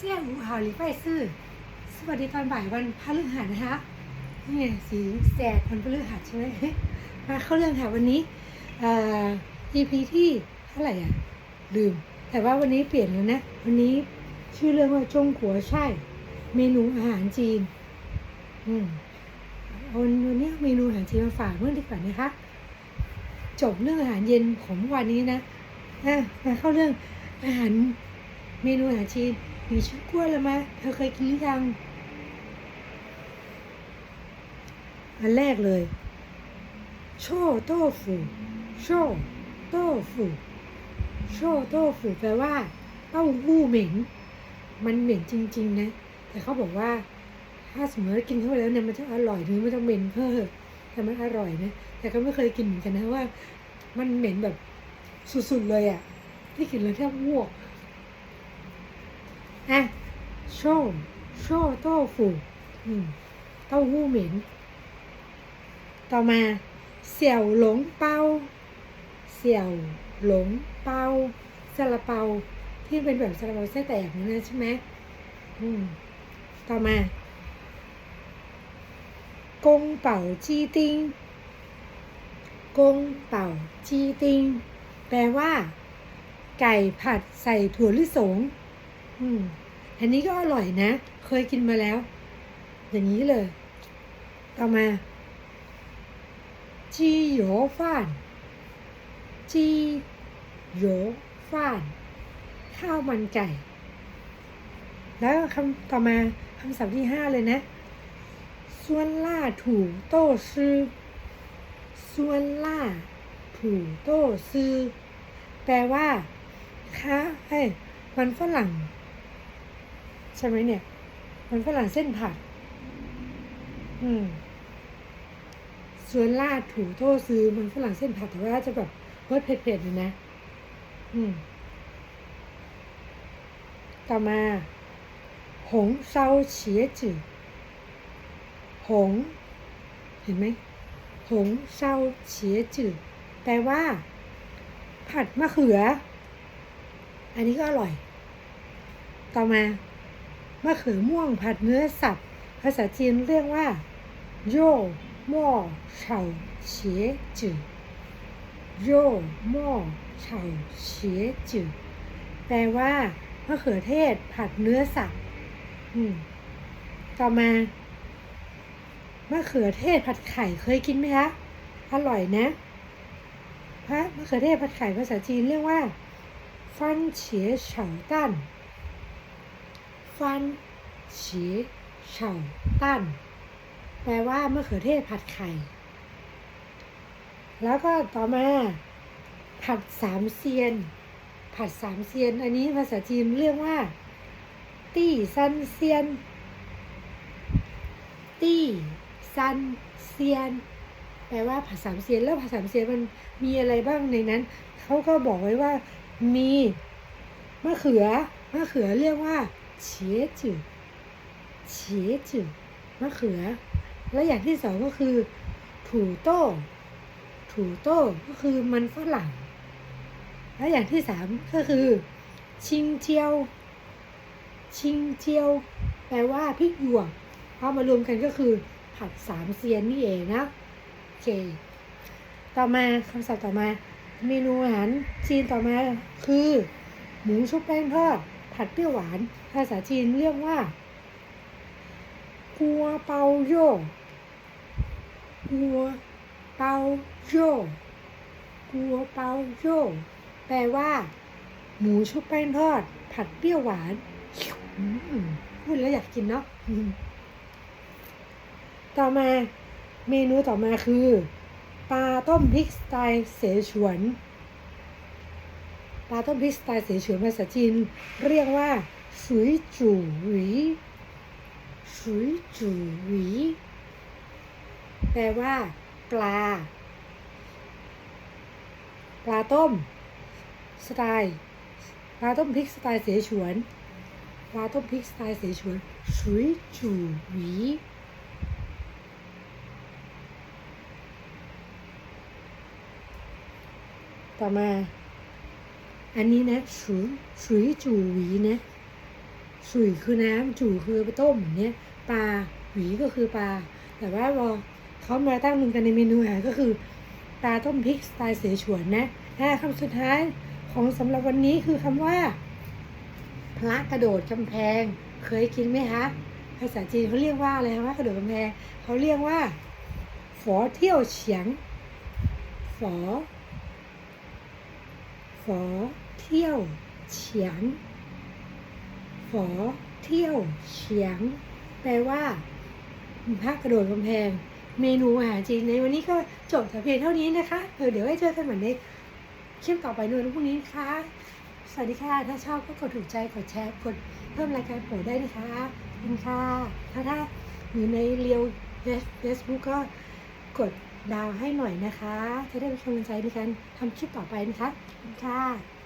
เสี่ยหูหาวหรือไปซื่อสวัสดีตอนบ่ายวันพฤหัสนะคะนี่สีแสดวันพฤหัสใช่ไหมมาเข้าเรื่องค่ะวันนี้เอ่อ EP ที่เท่าไหร่อะลืม แต่ว่าวันนี้เปลี่ยนแล้วนะ วันนี้ชื่อเรื่องว่าจงขัวใช่ เมนูอาหารจีน อืมวันวันนี้เมนูอาหารจีนมาฝากเมื่อดีกว่านะคะจบเรื่องอาหารเย็นของวันนี้นะอะมาเข้าเรื่องอาหารเมนูอาหารจีน มีชื่อกล้วยแล้วไหมเธอเคยกินหรือยัง อันแรกเลย โชโต้ฟู โชโต้ฟูโชโต้ฟูแปลว่า เต้าหู้เหม็น มันเหม็นจริง ๆ นะ แต่เขาบอกว่า ถ้าสมมติกินเข้าไปแล้วเนี่ยมันจะอร่อยถึงมันจะเหม็นเพิ่มแต่มันอร่อยนะ แต่ก็ไม่เคยกินเหมือนกันนะว่า มันเหม็นแบบสุดๆเลยอะ่ะ ที่กินแล้วแทบอ้วก อะโชโชโต้ฟูอืมเต้าหู้เหม็น ต่อมาเสี่ยวหลงเปาเสี่ยวหลงเปาซาลาเปาที่เป็นแบบซาลาเปาไส้แตกนั่นนะใช่ไหมอืม ต่อมากงเป่าจีติงกงเป่าจีติง แปลว่า ไก่ผัดใส่ถั่วลิสง อืม อันนี้ก็อร่อยนะ เคยกินมาแล้ว อย่างนี้เลย ต่อมา จีโยฟ่าน จีโยฟ่าน ข้าวมันไก่ แล้วคำต่อมาคำศัพท์ที่ห้าเลยนะส่วนล่าถูโต้ซื้อส่วนล่าถูโต้ซื้อแปลว่าค้าเอ้ยมันฝรั่ง ใช่ไหมเนี่ย มันฝรั่งเส้นผัด อืม ส่วนลาดถูโต้ซื้อมันฝรั่งเส้นผัดแต่ว่าจะแบบรสเผ็ดๆเลยนะ อืม ต่อมาหงเซาเฉียจือหง เห็นไหมหงเซาเฉียจือแปลว่า ผัดมะเขือ อันนี้ก็อร่อย ต่อมา มะเขือม่วงผัดเนื้อสับภาษาจีนเรียกว่า โย่หม้อเฉาเฉียจือโย่หม้อเฉาเฉียจือแปลว่ามะเขือเทศผัดเนื้อสับอืมต่อมามะเขือเทศผัดไข่เคยกินไหมคะ อร่อยนะพระมะเขือเทศผัดไข่ภาษาจีนเรียกว่าฟันเฉียเฉาตัน ฟัน ฉีเฉาตั้น แปลว่ามะเขือเทศผัดไข่ แล้วก็ต่อมา ผัดสามเซียน ผัดสามเซียน อันนี้ภาษาจีนเรียกว่า ตี้ซันเซียน ตี้ซันเซียน แปลว่าผัดสามเซียน แล้วผัดสามเซียนมันมีอะไรบ้างในนั้น เขาก็บอกไว้ว่ามีมะเขือมะเขือเรียกว่า เฉียจือเฉียจือมะเขือ และอย่างที่สองก็คือ ถูโต้ ถูโต้ก็คือมันฝรั่ง และอย่างที่สามก็คือ ชิงเจียว ชิงเจียว แปลว่าพริกหยวกเอามารวมกันก็คือ ผัดสามเซียนนี่เองนะโอเค ต่อมาคำศัพท์ต่อมา เมนูอาหารจีนต่อมาคือ หมูชุบแป้งทอด ผัดเปรี้ยวหวาน ภาษาจีนเรียกว่ากัวเปาโย่กัวเปาโย่กัวเปาโยแปลว่า หมูชุบแป้งทอด ผัดเปรี้ยวหวานพูดแล้วอยากกินเนาะต่อมาเมนูต่อมาคือปลาต้มพริกสไตล์เสฉวน ปลาต้มพริกสไตล์เสฉวนภาษาจีน เรียกว่าสุยจู่หวีสุยจู่หวีแปลว่า ปลา ปลาต้ม สไตล์ปลาต้มพริกสไตล์เสฉวนปลาต้มพริกสไตล์เสฉวนสุยจู่หวีต่อมา อันนี้นะสุยสุยจู่หวีนะสุยคือน้ำจู่คือไปต้มอย่างเนี้ยปลาหวีก็คือปลา แต่ว่าพอเขามาตั้งมึงกันในเมนูอาหารก็คือปลาต้มพริกสไตล์เสฉวนนะอ่าคำสุดท้ายของสำหรับวันนี้คือคำว่า พระกระโดดกำแพง เคยกินไหมคะภาษาจีนเขาเรียกว่าอะไรคะพระกระโดดกำแพงเขาเรียกว่าฝอเที่ยวเฉียงฝอ ฝอเที่ยวเฉียงฝอเที่ยวเฉียง แปลว่าพระกระโดดกำแพง เมนูอาหารจีนในวันนี้ก็จบแต่เพียงเท่านี้นะคะเออเดี๋ยวไว้เจอกันใหม่ในคลิปต่อไปในวันพรุ่งนี้นะคะ สวัสดีค่ะ ถ้าชอบก็กดถูกใจ กดแชร์ กดเพิ่มรายการโปรดได้นะคะขอบคุณค่ะ ถ้าถ้าอยู่ในเรียวเฟซบุ๊กก็กด ดาวให้หน่อยนะคะ จะได้เป็นกำลังใจในการทำคลิปต่อไปนะคะขอบคุณค่ะ